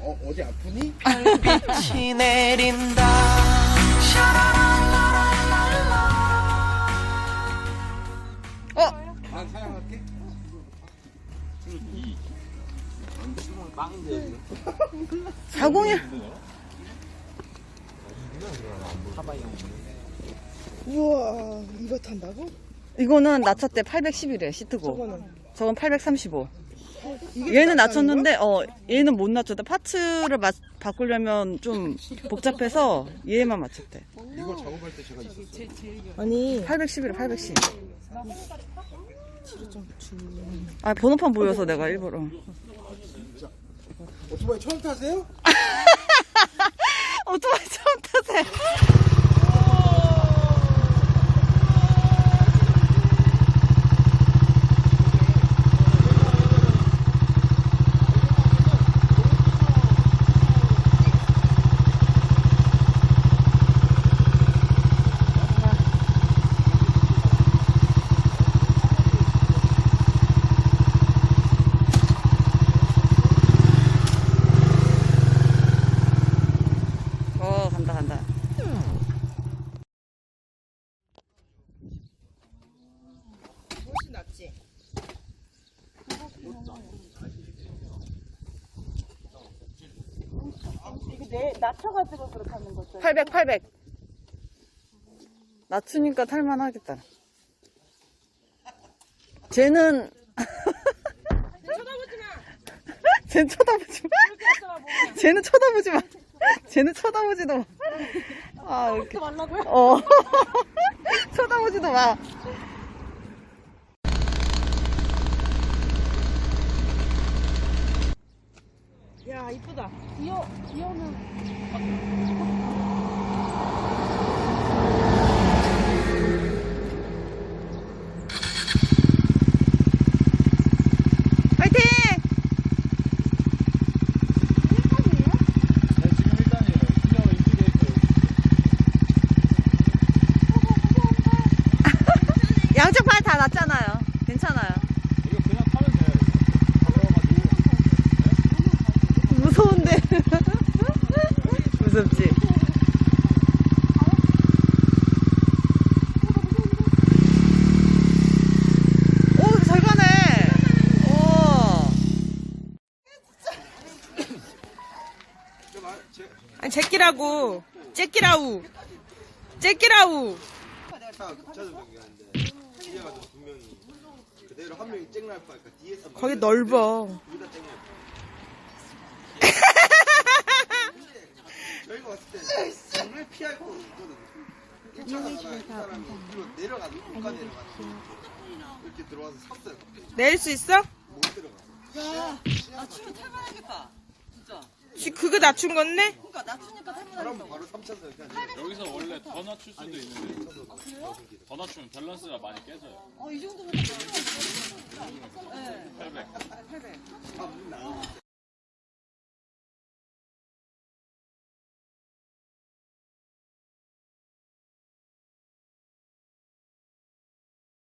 어, 어디 아프니? 빛이 내린다 어? 난 사양할게. 사공이 우와 이거 탄다고? 이거는 낮췄대 811에 시트고 저거는 저건 835 이게 얘는 낮췄는데 어 얘는 못 낮췄대 파츠를 마- 바꾸려면 좀 복잡해서 얘만 맞췄대 이거 작업할 때 제가 있었어요. 거야? 아니 811에 810. 아 번호판 보여서 내가 일부러. 오토바이 처음 타세요? 오토바이 처음 타세요. 어 간다 간다. 훨씬 낫지? 이거 내 낮춰가지고 그렇게 하는 거죠 800 800. 낮추니까 탈만하겠다. 쟤는 쳐다보지 마 쟤는 쳐다보지 마. 쟤는 쳐다보지 마. 쟤는 쳐다보지도 마. 아, 이렇게. 말라고요? 어. 쳐다보지도 마. 이쁘다. 기어 기어는 파이팅! 네, 지금 일단이에요. 그냥 이쪽에 있어요. 양쪽 팔 다 났잖아요. 괜찮아요. 이거 그냥 타면 돼요. 가벼워가지고. 무서운데. 무섭지? 오, 잘 가네. 오. 아니 제끼라고 제끼라우 제끼라우 거기 넓어 둘다 쨍날 저희가 왔을 때 거낼수 있어? 못 들어가 지- 그거 낮춘 건데? 바로 3차선 그냥 여기서 원래 더 낮출 수도 있는데 더 낮추면 밸런스가 많이 깨져요. 어, 이 정도면 800.